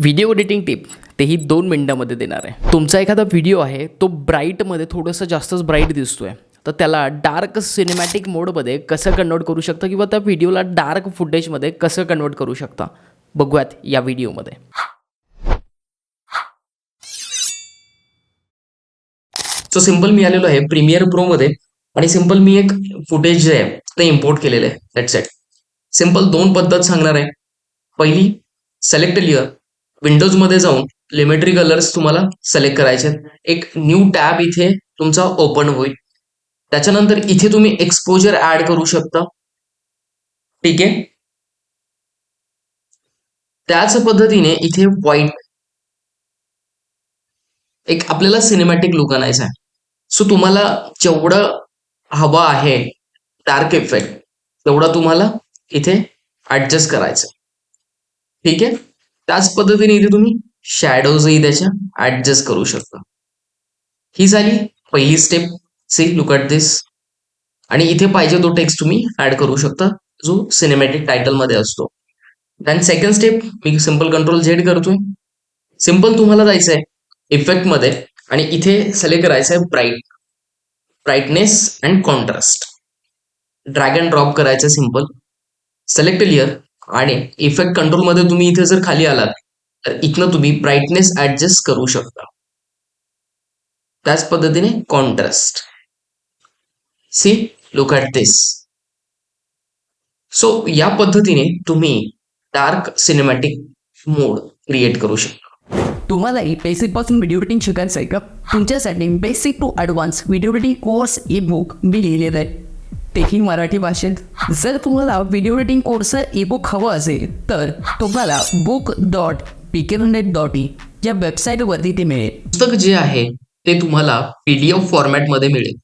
Video editing tip तेही दोन मिनटामध्ये देणार आहे. तुमचा एखादा व्हिडिओ आहे तो ब्राईटमध्ये थोडंसं जास्तच ब्राईट दिसतोय. तर त्याला डार्क सिनेमॅटिक मोडमध्ये कसं कन्वर्ट करू शकता किंवा त्या व्हिडिओला डार्क फुटेजमध्ये कसं कन्वर्ट करू शकता? बघूयात या व्हिडिओमध्ये सो सिंपल मी आलेलो आहे प्रीमियर प्रो मध्ये आणि सिंपल मी एक फुटेज जे आहे ते इम्पोर्ट केलेलं आहे. दॅट सेट सिंपल दोन पद्धत सांगणार आहे. पहिली सिलेक्ट लिअर विंडोजमध्ये जाऊन लिमेट्री कलर्स तुम्हाला सिलेक्ट करायचे एक न्यू टॅब इथे तुमचा ओपन होईल. त्याच्यानंतर इथे तुम्ही एक्सपोजर ऍड करू शकता. ठीक आहे? त्याच पद्धतीने इथे व्हाईट एक आपल्याला सिनेमॅटिक लुक आणायचा आहे. सो तुम्हाला जेवढं हवा आहे डार्क इफेक्ट तेवढा तुम्हाला इथे ऍडजस्ट करायचं ठीक आहे? त्याच पद्धतीने इथे तुम्ही शॅडोजही त्याच्या ऍडजस्ट करू शकता. ही झाली पहिली step see look at this आणि इथे पाहिजे तो टेक्स्ट तुम्ही ऍड करू शकता जो सिनेमॅटिक टायटलमध्ये असतो. दॅन सेकंड स्टेप मी सिंपल कंट्रोल झेड करतोय. सिंपल तुम्हाला जायचं आहे इफेक्टमध्ये आणि इथे सिलेक्ट करायचं आहे bright brightness and contrast drag and drop करायचं सिंपल सिलेक्ट लिअर आणि इफेक्ट कंट्रोलमध्ये तुम्ही इथे जर खाली आलात तर इथनं तुम्ही ब्राईटनेस ऍडजस्ट करू शकता. त्याच पद्धतीने contrast see look at this so या पद्धतीने तुम्ही डार्क सिनेमॅटिक मोड क्रिएट करू शकता. तुम्हालाही बेसिकपासून व्हिडिओ एडिटिंग शिकायचं आहे का? तुमच्यासाठी basic to advance video editing course e book मी लिहिलेलं आहे. तेही मराठी भाषेत. जर तुम्हाला video editing course e book हवं असेल तर तुम्हाला book dot P K net dot E या वेबसाईटवरती ते मिळेल. पुस्तक जे आहे ते तुम्हाला पीडीएफ फॉर्मॅटमध्ये मिळेल.